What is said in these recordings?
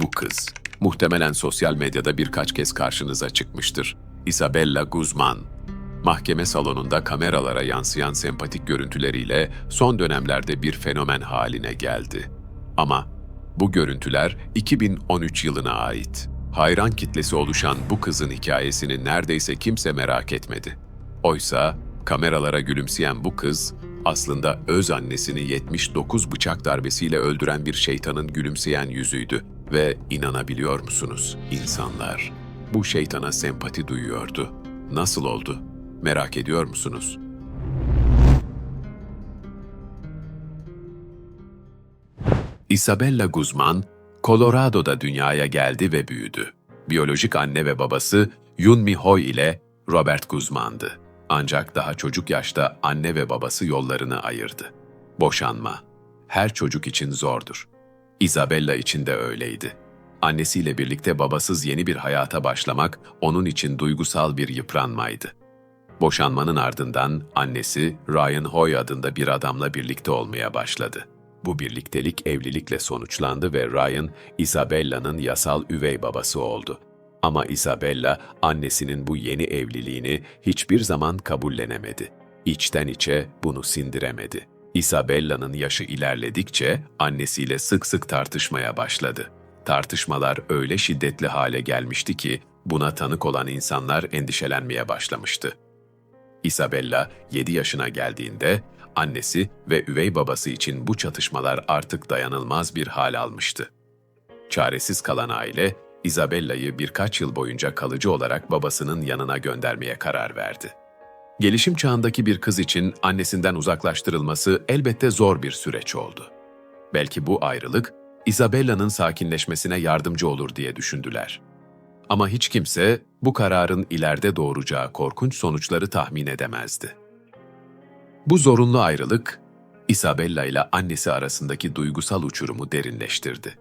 Bu kız, muhtemelen sosyal medyada birkaç kez karşınıza çıkmıştır. Isabella Guzman. Mahkeme salonunda kameralara yansıyan sempatik görüntüleriyle son dönemlerde bir fenomen haline geldi. Ama bu görüntüler 2013 yılına ait. Hayran kitlesi oluşan bu kızın hikayesini neredeyse kimse merak etmedi. Oysa kameralara gülümseyen bu kız aslında öz annesini 79 bıçak darbesiyle öldüren bir şeytanın gülümseyen yüzüydü ve inanabiliyor musunuz insanlar? Bu şeytana sempati duyuyordu. Nasıl oldu? Merak ediyor musunuz? Isabella Guzman, Colorado'da dünyaya geldi ve büyüdü. Biyolojik anne ve babası Yun Mi Hoy ile Robert Guzman'dı. Ancak daha çocuk yaşta anne ve babası yollarını ayırdı. Boşanma. Her çocuk için zordur. Isabella için de öyleydi. Annesiyle birlikte babasız yeni bir hayata başlamak onun için duygusal bir yıpranmaydı. Boşanmanın ardından annesi Ryan Hoy adında bir adamla birlikte olmaya başladı. Bu birliktelik evlilikle sonuçlandı ve Ryan, Isabella'nın yasal üvey babası oldu. Ama Isabella annesinin bu yeni evliliğini hiçbir zaman kabullenemedi. İçten içe bunu sindiremedi. Isabella'nın yaşı ilerledikçe annesiyle sık sık tartışmaya başladı. Tartışmalar öyle şiddetli hale gelmişti ki buna tanık olan insanlar endişelenmeye başlamıştı. Isabella 7 yaşına geldiğinde annesi ve üvey babası için bu çatışmalar artık dayanılmaz bir hal almıştı. Çaresiz kalan aile, Isabella'yı birkaç yıl boyunca kalıcı olarak babasının yanına göndermeye karar verdi. Gelişim çağındaki bir kız için annesinden uzaklaştırılması elbette zor bir süreç oldu. Belki bu ayrılık, Isabella'nın sakinleşmesine yardımcı olur diye düşündüler. Ama hiç kimse bu kararın ileride doğuracağı korkunç sonuçları tahmin edemezdi. Bu zorunlu ayrılık, Isabella ile annesi arasındaki duygusal uçurumu derinleştirdi.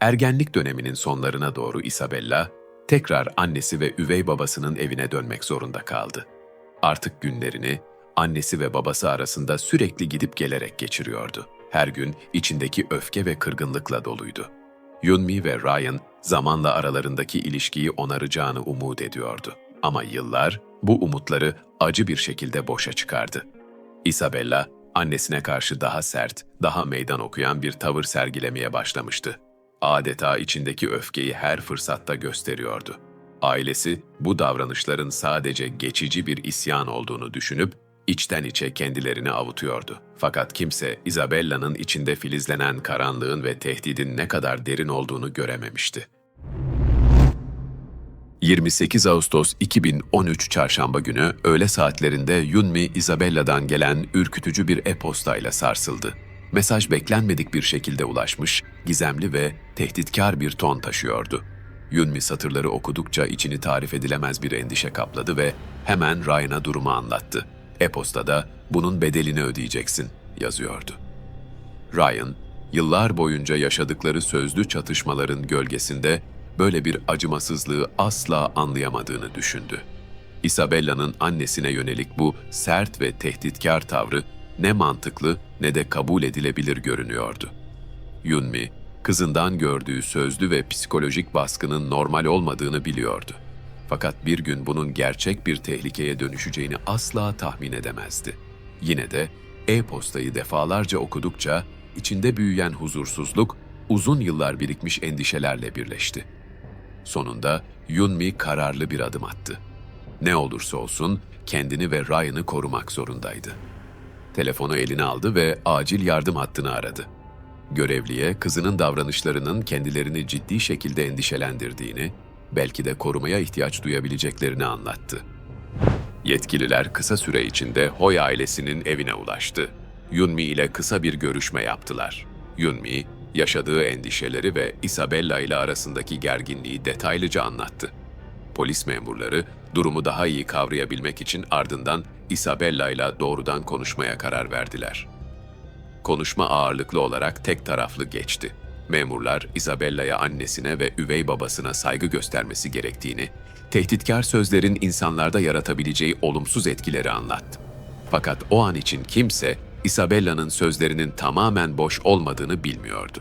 Ergenlik döneminin sonlarına doğru Isabella, tekrar annesi ve üvey babasının evine dönmek zorunda kaldı. Artık günlerini annesi ve babası arasında sürekli gidip gelerek geçiriyordu. Her gün içindeki öfke ve kırgınlıkla doluydu. Yunmi ve Ryan zamanla aralarındaki ilişkiyi onaracağını umut ediyordu. Ama yıllar bu umutları acı bir şekilde boşa çıkardı. Isabella, annesine karşı daha sert, daha meydan okuyan bir tavır sergilemeye başlamıştı. Adeta içindeki öfkeyi her fırsatta gösteriyordu. Ailesi bu davranışların sadece geçici bir isyan olduğunu düşünüp içten içe kendilerini avutuyordu. Fakat kimse Isabella'nın içinde filizlenen karanlığın ve tehdidin ne kadar derin olduğunu görememişti. 28 Ağustos 2013 Çarşamba günü öğle saatlerinde Yunmi Isabella'dan gelen ürkütücü bir e-postayla sarsıldı. Mesaj beklenmedik bir şekilde ulaşmış, gizemli ve tehditkar bir ton taşıyordu. Yunmi satırları okudukça içini tarif edilemez bir endişe kapladı ve hemen Ryan'a durumu anlattı. E-postada bunun bedelini ödeyeceksin yazıyordu. Ryan, yıllar boyunca yaşadıkları sözlü çatışmaların gölgesinde böyle bir acımasızlığı asla anlayamadığını düşündü. Isabella'nın annesine yönelik bu sert ve tehditkar tavrı ne mantıklı ne de kabul edilebilir görünüyordu. Yunmi, kızından gördüğü sözlü ve psikolojik baskının normal olmadığını biliyordu. Fakat bir gün bunun gerçek bir tehlikeye dönüşeceğini asla tahmin edemezdi. Yine de e-postayı defalarca okudukça içinde büyüyen huzursuzluk uzun yıllar birikmiş endişelerle birleşti. Sonunda Yunmi kararlı bir adım attı. Ne olursa olsun kendini ve Ryan'ı korumak zorundaydı. Telefonu eline aldı ve acil yardım hattını aradı. Görevliye kızının davranışlarının kendilerini ciddi şekilde endişelendirdiğini, belki de korumaya ihtiyaç duyabileceklerini anlattı. Yetkililer kısa süre içinde Hoy ailesinin evine ulaştı. Yunmi ile kısa bir görüşme yaptılar. Yunmi, yaşadığı endişeleri ve Isabella ile arasındaki gerginliği detaylıca anlattı. Polis memurları durumu daha iyi kavrayabilmek için ardından Isabella ile doğrudan konuşmaya karar verdiler. Konuşma ağırlıklı olarak tek taraflı geçti. Memurlar Isabella'ya annesine ve üvey babasına saygı göstermesi gerektiğini, tehditkar sözlerin insanlarda yaratabileceği olumsuz etkileri anlattı. Fakat o an için kimse Isabella'nın sözlerinin tamamen boş olmadığını bilmiyordu.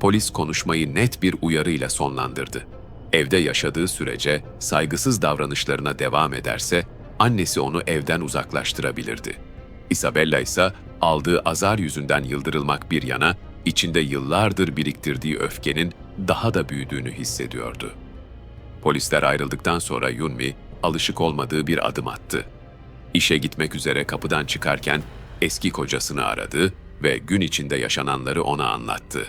Polis konuşmayı net bir uyarıyla sonlandırdı. Evde yaşadığı sürece saygısız davranışlarına devam ederse annesi onu evden uzaklaştırabilirdi. Isabella ise aldığı azar yüzünden yıldırılmak bir yana içinde yıllardır biriktirdiği öfkenin daha da büyüdüğünü hissediyordu. Polisler ayrıldıktan sonra Yunmi alışık olmadığı bir adım attı. İşe gitmek üzere kapıdan çıkarken eski kocasını aradı ve gün içinde yaşananları ona anlattı.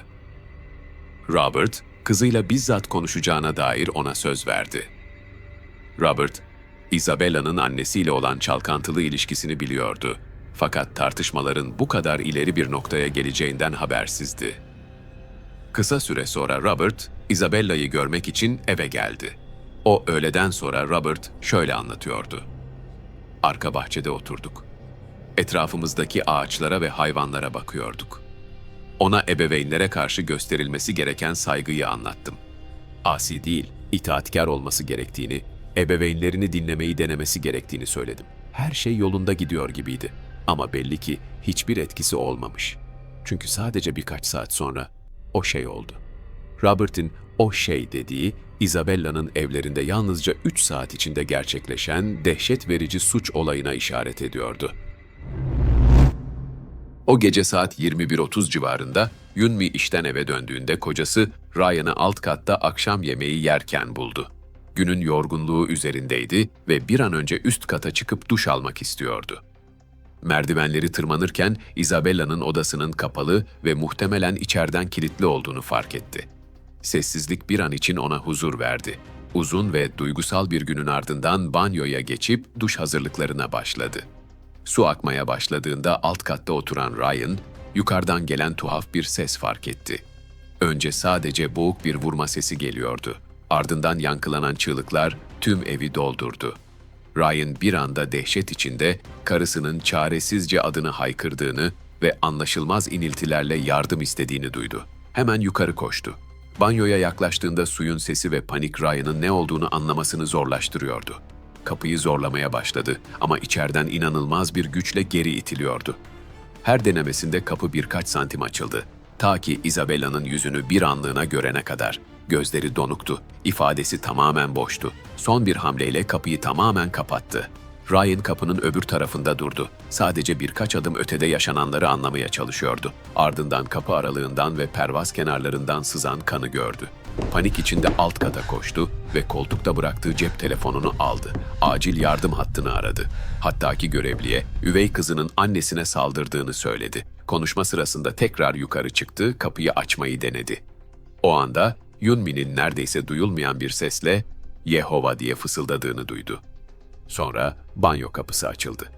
Robert, kızıyla bizzat konuşacağına dair ona söz verdi. Robert, Isabella'nın annesiyle olan çalkantılı ilişkisini biliyordu. Fakat tartışmaların bu kadar ileri bir noktaya geleceğinden habersizdi. Kısa süre sonra Robert, Isabella'yı görmek için eve geldi. O öğleden sonra Robert şöyle anlatıyordu. Arka bahçede oturduk. Etrafımızdaki ağaçlara ve hayvanlara bakıyorduk. Ona ebeveynlere karşı gösterilmesi gereken saygıyı anlattım. Asi değil, itaatkar olması gerektiğini, ebeveynlerini dinlemeyi denemesi gerektiğini söyledim. Her şey yolunda gidiyor gibiydi. Ama belli ki hiçbir etkisi olmamış. Çünkü sadece birkaç saat sonra o şey oldu. Robert'in o şey dediği, Isabella'nın evlerinde yalnızca 3 saat içinde gerçekleşen dehşet verici suç olayına işaret ediyordu. O gece saat 21.30 civarında Yunmi işten eve döndüğünde kocası Ryan'ı alt katta akşam yemeği yerken buldu. Günün yorgunluğu üzerindeydi ve bir an önce üst kata çıkıp duş almak istiyordu. Merdivenleri tırmanırken Isabella'nın odasının kapalı ve muhtemelen içeriden kilitli olduğunu fark etti. Sessizlik bir an için ona huzur verdi. Uzun ve duygusal bir günün ardından banyoya geçip duş hazırlıklarına başladı. Su akmaya başladığında alt katta oturan Ryan, yukarıdan gelen tuhaf bir ses fark etti. Önce sadece boğuk bir vurma sesi geliyordu. Ardından yankılanan çığlıklar tüm evi doldurdu. Ryan bir anda dehşet içinde karısının çaresizce adını haykırdığını ve anlaşılmaz iniltilerle yardım istediğini duydu. Hemen yukarı koştu. Banyoya yaklaştığında suyun sesi ve panik Ryan'ın ne olduğunu anlamasını zorlaştırıyordu. Kapıyı zorlamaya başladı ama içeriden inanılmaz bir güçle geri itiliyordu. Her denemesinde kapı birkaç santim açıldı. Ta ki Isabella'nın yüzünü bir anlığına görene kadar. Gözleri donuktu, ifadesi tamamen boştu. Son bir hamleyle kapıyı tamamen kapattı. Ryan kapının öbür tarafında durdu. Sadece birkaç adım ötede yaşananları anlamaya çalışıyordu. Ardından kapı aralığından ve pervaz kenarlarından sızan kanı gördü. Panik içinde alt kata koştu ve koltukta bıraktığı cep telefonunu aldı. Acil yardım hattını aradı. Hatta ki görevliye üvey kızının annesine saldırdığını söyledi. Konuşma sırasında tekrar yukarı çıktı, kapıyı açmayı denedi. O anda Yunmi'nin neredeyse duyulmayan bir sesle Yehova diye fısıldadığını duydu. Sonra banyo kapısı açıldı.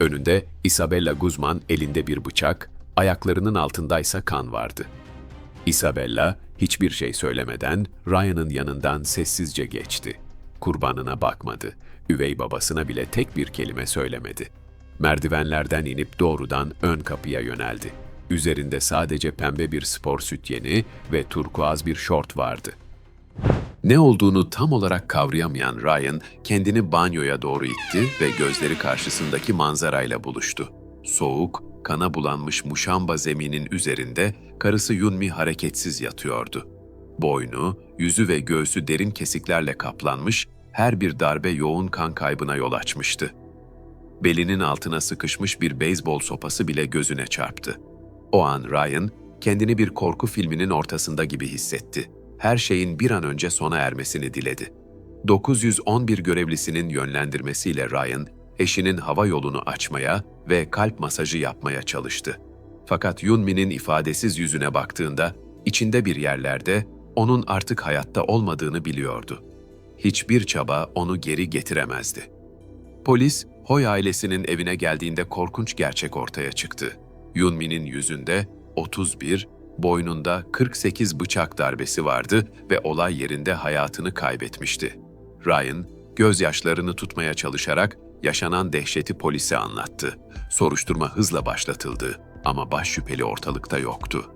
Önünde Isabella Guzman elinde bir bıçak, ayaklarının altındaysa kan vardı. Isabella hiçbir şey söylemeden Ryan'ın yanından sessizce geçti. Kurbanına bakmadı. Üvey babasına bile tek bir kelime söylemedi. Merdivenlerden inip doğrudan ön kapıya yöneldi. Üzerinde sadece pembe bir spor sütyeni ve turkuaz bir şort vardı. Ne olduğunu tam olarak kavrayamayan Ryan kendini banyoya doğru itti ve gözleri karşısındaki manzarayla buluştu. Soğuk, kana bulanmış muşamba zeminin üzerinde karısı Yunmi hareketsiz yatıyordu. Boynu, yüzü ve göğsü derin kesiklerle kaplanmış, her bir darbe yoğun kan kaybına yol açmıştı. Belinin altına sıkışmış bir beyzbol sopası bile gözüne çarptı. O an Ryan kendini bir korku filminin ortasında gibi hissetti. Her şeyin bir an önce sona ermesini diledi. 911 görevlisinin yönlendirmesiyle Ryan, eşinin hava yolunu açmaya ve kalp masajı yapmaya çalıştı. Fakat Yunmi'nin ifadesiz yüzüne baktığında içinde bir yerlerde onun artık hayatta olmadığını biliyordu. Hiçbir çaba onu geri getiremezdi. Polis, Hoy ailesinin evine geldiğinde korkunç gerçek ortaya çıktı. Yunmi'nin yüzünde 31, boynunda 48 bıçak darbesi vardı ve olay yerinde hayatını kaybetmişti. Ryan, gözyaşlarını tutmaya çalışarak yaşanan dehşeti polise anlattı. Soruşturma hızla başlatıldı ama baş şüpheli ortalıkta yoktu.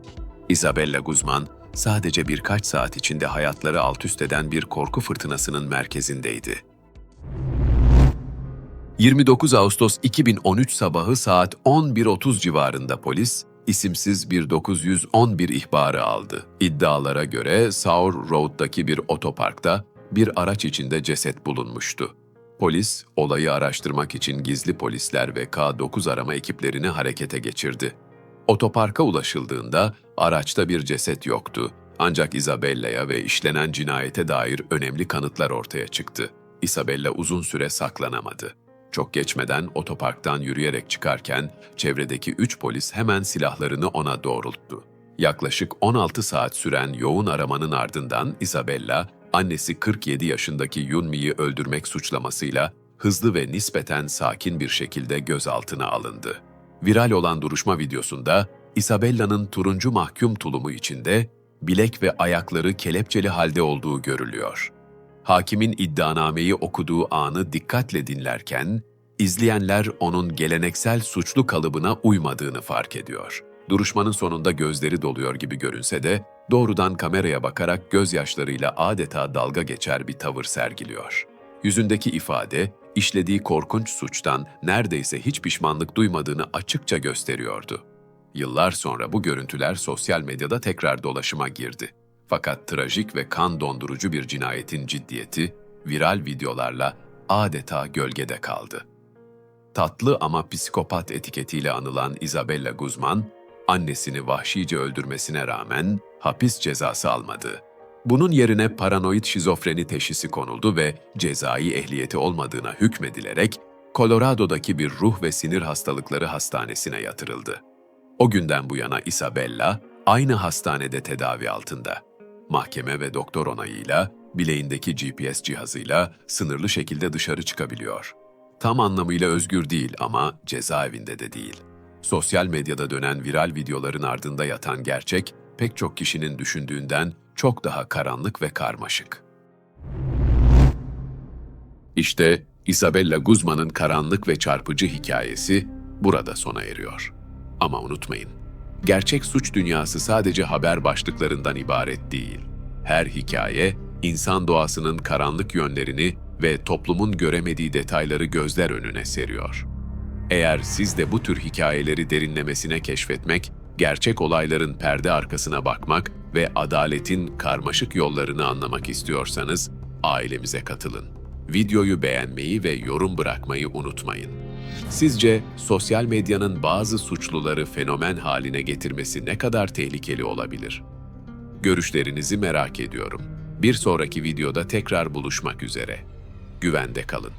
Isabella Guzman sadece birkaç saat içinde hayatları alt üst eden bir korku fırtınasının merkezindeydi. 29 Ağustos 2013 sabahı saat 11.30 civarında polis, isimsiz bir 911 ihbarı aldı. İddialara göre Saur Road'daki bir otoparkta bir araç içinde ceset bulunmuştu. Polis, olayı araştırmak için gizli polisler ve K9 arama ekiplerini harekete geçirdi. Otoparka ulaşıldığında araçta bir ceset yoktu. Ancak Isabella'ya ve işlenen cinayete dair önemli kanıtlar ortaya çıktı. Isabella uzun süre saklanamadı. Çok geçmeden otoparktan yürüyerek çıkarken çevredeki üç polis hemen silahlarını ona doğrulttu. Yaklaşık 16 saat süren yoğun aramanın ardından Isabella, annesi 47 yaşındaki Yunmi'yi öldürmek suçlamasıyla hızlı ve nispeten sakin bir şekilde gözaltına alındı. Viral olan duruşma videosunda Isabella'nın turuncu mahkum tulumu içinde bilek ve ayakları kelepçeli halde olduğu görülüyor. Hakimin iddianameyi okuduğu anı dikkatle dinlerken, izleyenler onun geleneksel suçlu kalıbına uymadığını fark ediyor. Duruşmanın sonunda gözleri doluyor gibi görünse de, doğrudan kameraya bakarak gözyaşlarıyla adeta dalga geçer bir tavır sergiliyor. Yüzündeki ifade, işlediği korkunç suçtan neredeyse hiç pişmanlık duymadığını açıkça gösteriyordu. Yıllar sonra bu görüntüler sosyal medyada tekrar dolaşıma girdi. Fakat trajik ve kan dondurucu bir cinayetin ciddiyeti, viral videolarla adeta gölgede kaldı. Tatlı ama psikopat etiketiyle anılan Isabella Guzman, annesini vahşice öldürmesine rağmen hapis cezası almadı. Bunun yerine paranoid şizofreni teşhisi konuldu ve cezai ehliyeti olmadığına hükmedilerek Colorado'daki bir ruh ve sinir hastalıkları hastanesine yatırıldı. O günden bu yana Isabella aynı hastanede tedavi altında. Mahkeme ve doktor onayıyla bileğindeki GPS cihazıyla sınırlı şekilde dışarı çıkabiliyor. Tam anlamıyla özgür değil ama cezaevinde de değil. Sosyal medyada dönen viral videoların ardında yatan gerçek pek çok kişinin düşündüğünden çok daha karanlık ve karmaşık. İşte Isabella Guzman'ın karanlık ve çarpıcı hikayesi burada sona eriyor. Ama unutmayın, gerçek suç dünyası sadece haber başlıklarından ibaret değil. Her hikaye, insan doğasının karanlık yönlerini ve toplumun göremediği detayları gözler önüne seriyor. Eğer siz de bu tür hikayeleri derinlemesine keşfetmek, gerçek olayların perde arkasına bakmak ve adaletin karmaşık yollarını anlamak istiyorsanız ailemize katılın. Videoyu beğenmeyi ve yorum bırakmayı unutmayın. Sizce sosyal medyanın bazı suçluları fenomen haline getirmesi ne kadar tehlikeli olabilir? Görüşlerinizi merak ediyorum. Bir sonraki videoda tekrar buluşmak üzere. Güvende kalın.